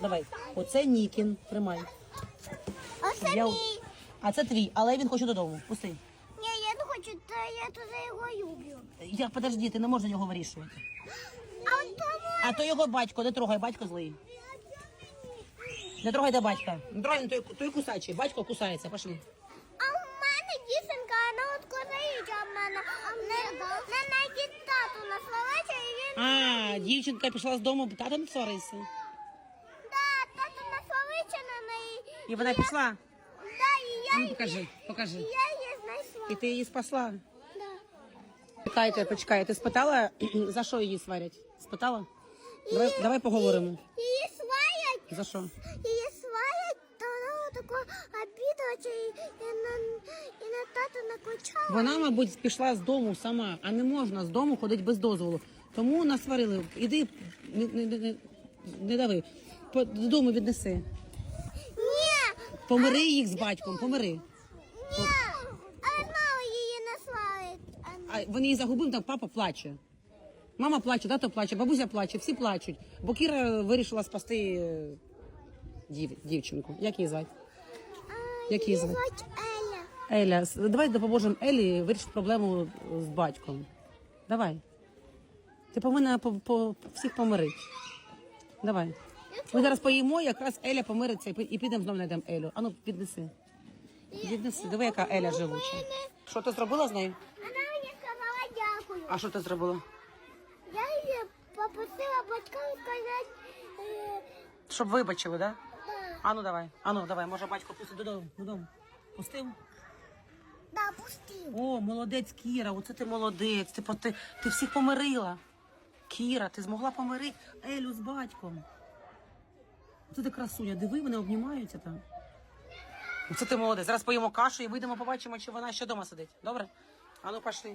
Давай. Оце Нікін. Тримай. А це Я- мій. А це твій, але він хоче додому. Пусти. Ні, я не хочу, та я туди його люблю. Я подожди, ти не можна його вирішувати. А от тому А то його батько, не трогай, батько злий. Не трогай до батька. Не трогай, той, той кусачий. Батько кусається, пошли. А в мене дівчинка, вона от козаїть, а в мене не, не тату на словеча, і він, А, дівчинка пішла з дому, тато не сварився. да, тату на словеча на неї. І вона пішла. Да, і я, ну покажи, покажи. я її знайшла. І ти її спасла. Да. Чекайте, почекай, ти спитала, за що її сварять? Спитала? Давай, давай поговоримо. Її сваять, За що? її сваять, то вона тако обідача і, і, на, і на тату накочала. Вона, мабуть, пішла з дому сама, а не можна з дому ходити без дозволу. Тому насварили. Іди, не, не, не, не дави. Додому віднеси. Помири їх з батьком, помири. ні, а знову її не сваять. А, А її загубив, так папа плаче. Мама плаче, тато плаче, бабуся плаче, всі плачуть. Бо Кіра вирішила спасти е, дів, дівчинку. Як її звати? Як її звати? Еля. Еля, с- давай допоможемо Елі вирішити проблему з батьком. Давай. Ти повинна по, по, всіх помирити. Давай. Ми зараз поїмо, якраз Еля помириться і підемо знову знайдемо Елю. Ану, піднеси. Віднеси. Диви, яка Еля живуча. Що ти зробила з нею? Вона мені сказала дякую. А що ти зробила? Я її попросила батькам сказати. Е, Щоб вибачили, так? Да? да. Ану, давай. Ану, давай. Може, батько пустить додому. додому. Пустив? Да, пустив. О, молодець Кіра, оце ти молодець. Ти, по- ти, ти всіх помирила. Кіра, ти змогла помирити Елю з батьком. Це ти красуня, диви, вони обнімаються там. Це ти молодець. Зараз поїмо кашу і вийдемо, побачимо, чи вона ще вдома сидить. Добре? Ану, пішли.